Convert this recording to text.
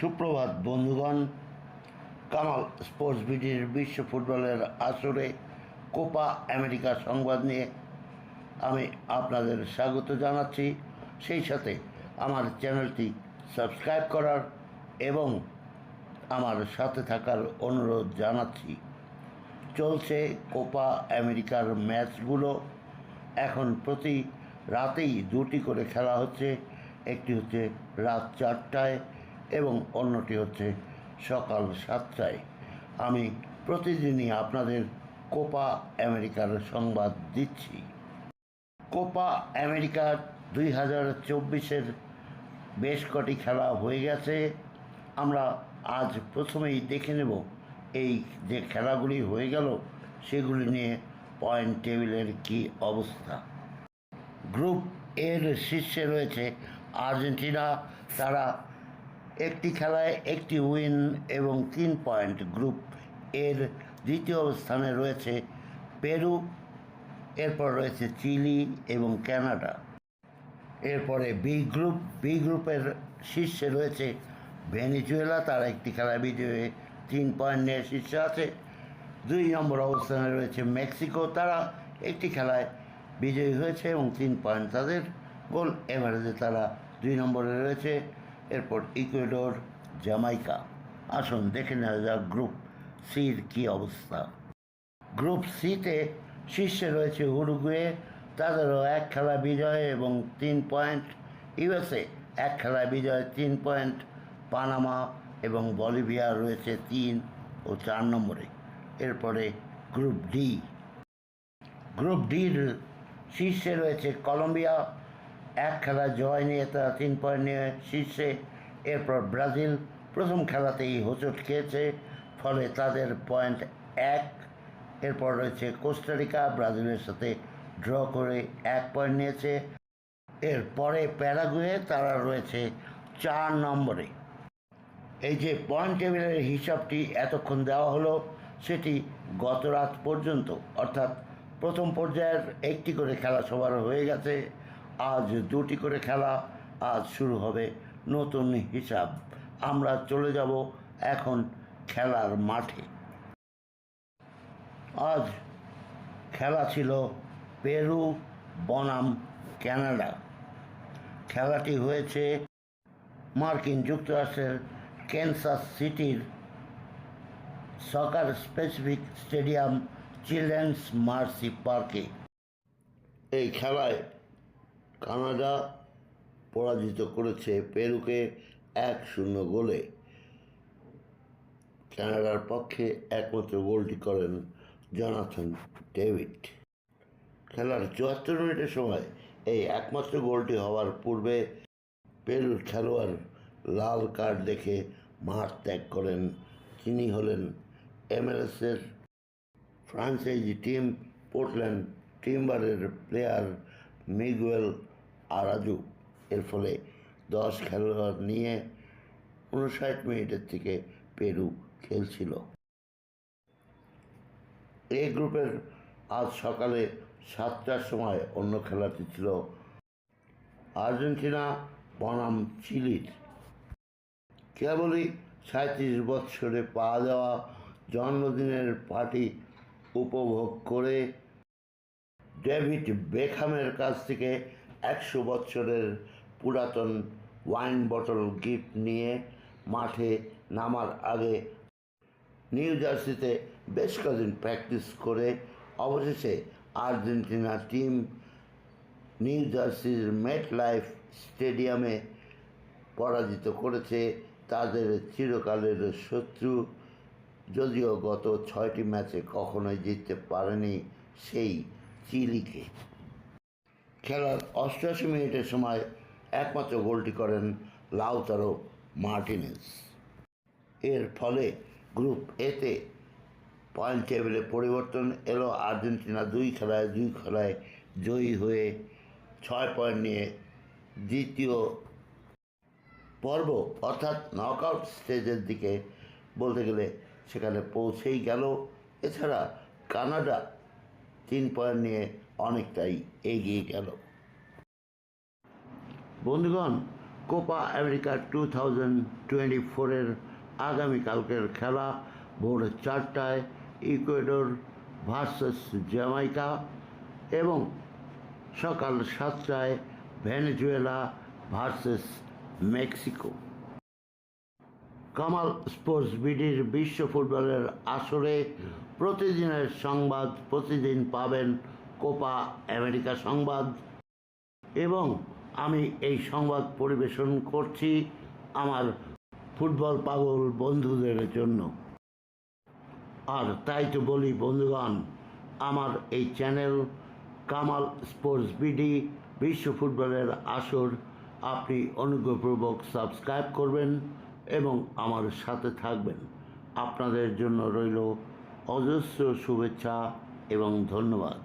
সুপ্রভাত, বন্ধুগণ। কামাল স্পোর্টস বিডির বিশ্ব ফুটবলের আসরে কোপা আমেরিকা সংবাদ নিয়ে আমি আপনাদের স্বাগত জানাচ্ছি। সেই সাথে আমার চ্যানেলটি সাবস্ক্রাইব করার এবং আমার সাথে থাকার অনুরোধ জানাচ্ছি। চলছে কোপা আমেরিকার ম্যাচগুলো। এখন প্রতি রাতেই দুটি করে খেলা হচ্ছে। একটি হচ্ছে রাত চারটায় এবং অন্যটি হচ্ছে সকাল সাতটায়। আমি প্রতিদিনই আপনাদের কোপা আমেরিকার সংবাদ দিচ্ছি। কোপা আমেরিকা দুই হাজার চব্বিশের বেশ কটি খেলা হয়ে গেছে। আমরা আজ প্রথমেই দেখে নেব এই যে খেলাগুলি হয়ে গেল, সেগুলি নিয়ে পয়েন্ট টেবিলের কি অবস্থা। গ্রুপ এর শীর্ষে রয়েছে আর্জেন্টিনা, তারা একটি খেলায় একটি উইন এবং তিন পয়েন্ট গ্রুপ এর দ্বিতীয় অবস্থানে রয়েছে পেরু, এরপর রয়েছে চিলি এবং ক্যানাডা এরপরে বি গ্রুপ, বি গ্রুপের শীর্ষে রয়েছে ভেনিজুয়েলা, তারা একটি খেলায় বিজয়ী তিন পয়েন্ট নিয়ে শীর্ষে আছে। দুই নম্বর অবস্থানে রয়েছে মেক্সিকো, তারা একটি খেলায় বিজয়ী হয়েছে এবং তিন পয়েন্ট তাদের গোল এভারেজে তারা দুই নম্বরে রয়েছে। এরপর ইকুয়েডর জামাইকা আসুন দেখে নেওয়া যাক গ্রুপ সির কী অবস্থা। গ্রুপ সিতে শীর্ষে রয়েছে উরুগুয়ে, তাদেরও এক খেলা বিজয় এবং তিন পয়েন্ট। ইউএসএ এক খেলা বিজয়, তিন পয়েন্ট। পানামা এবং বলিভিয়া রয়েছে তিন ও চার নম্বরে। এরপরে গ্রুপ ডি। গ্রুপ ডির শীর্ষে রয়েছে কলম্বিয়া এক খেলা জয় নিয়ে তারা তিন পয়েন্ট নিয়ে শীর্ষে। এরপর ব্রাজিল প্রথম খেলাতেই হোঁচট খেয়েছে, ফলে তাদের পয়েন্ট এক। এরপর রয়েছে কোস্টারিকা, ব্রাজিলের সাথে ড্র করে এক পয়েন্ট নিয়েছে। এরপরে প্যারাগুয়ে তারা রয়েছে চার নম্বরে। এই যে পয়েন্ট টেবিলের হিসাবটি এতক্ষণ দেওয়া হলো, সেটি গত রাত পর্যন্ত, অর্থাৎ প্রথম পর্যায়ের একটি করে খেলা সবার হয়ে গেছে। আজ দুটি করে খেলা আজ শুরু হবে। নতুন হিসাব। আমরা চলে যাব এখন খেলার মাঠে। আজ খেলা ছিল পেরু, বনাম, কানাডা। খেলাটি হয়েছে মার্কিন যুক্তরাষ্ট্রের ক্যানসাস সিটির soccer specific stadium, children's mercy পার্কে। এই খেলায় কানাডা পরাজিত করেছে পেরুকে এক শূন্য গোলে। কানাডার পক্ষে একমাত্র গোলটি করেন জনাথন ডেভিড। খেলার চুয়াত্তর মিনিটের সময় এই একমাত্র গোলটি হওয়ার পূর্বে পেরুর খেলোয়াড় লাল কার্ড দেখে মাঠ ত্যাগ করেন। তিনি হলেন এমএলএসের ফ্রান্সাইজি টিম, পোর্টল্যান্ড টিম্বারের প্লেয়ার মিগুয়েল আরাজু। এর ফলে দশ খেলোয়াড় নিয়ে উনষাট মিনিটের থেকে পেরু খেলছিল। এই গ্রুপের আজ সকালে সাতটার সময় অন্য খেলাটি ছিল আর্জেন্টিনা বনাম চিলির। কেবলই সাঁত্রিশ বৎসরে পা দেওয়া জন্মদিনের পার্টি উপভোগ করে ডেভিড বেখামের কাছ থেকে একশো বছরের পুরাতন ওয়াইন বটল গিফট নিয়ে মাঠে নামার আগে নিউ জার্সিতে বেশ কদিন প্র্যাকটিস করে অবশেষে আর্জেন্টিনা টিম নিউ জার্সির মেট লাইফ স্টেডিয়ামে পরাজিত করেছে তাদের চিরকালের শত্রু। যদিও গত ছয়টি ম্যাচে কখনোই জিততে পারেনি সেই চিলিকে। খেলার অষ্টআশি মিনিটের সময় একমাত্র গোলটি করেন লাউতারো মার্টিনেস এর ফলে গ্রুপ এতে পয়েন্ট টেবিলে পরিবর্তন এলো। আর্জেন্টিনা দুই খেলায় দুই খেলায় জয়ী হয়ে ছয় পয়েন্ট নিয়ে দ্বিতীয় পর্ব অর্থাৎ নকআউট স্টেজের দিকে বলতে গেলে সেখানে পৌঁছেই গেল। এছাড়া কানাডা তিন পয়েন্ট নিয়ে অনেকটাই এগিয়ে গেল। বন্ধুগণ, Copa America two thousand twenty ফোরের আগামীকালকের খেলা ভোর চারটায় ইকুয়েডর ভার্সেস জ্যামাইকা এবং সকাল সাতটায় Venezuela versus Mexico. Kamal sports বিডির বিশ্ব ফুটবলের আসরে প্রতিদিনের সংবাদ প্রতিদিন পাবেন কোপা, আমেরিকা সংবাদ। এবং আমি এই সংবাদ পরিবেশন করছি আমার ফুটবল পাগল বন্ধুদের জন্য। আর তাই তো বলি, বন্ধুগণ, আমার এই চ্যানেল কামাল স্পোর্টস বিডি, বিশ্ব ফুটবলের আসর, আপনি অনুগ্রহপূর্বক সাবস্ক্রাইব করবেন এবং আমার সাথে থাকবেন। আপনাদের জন্য রইল অজস্র শুভেচ্ছা এবং ধন্যবাদ।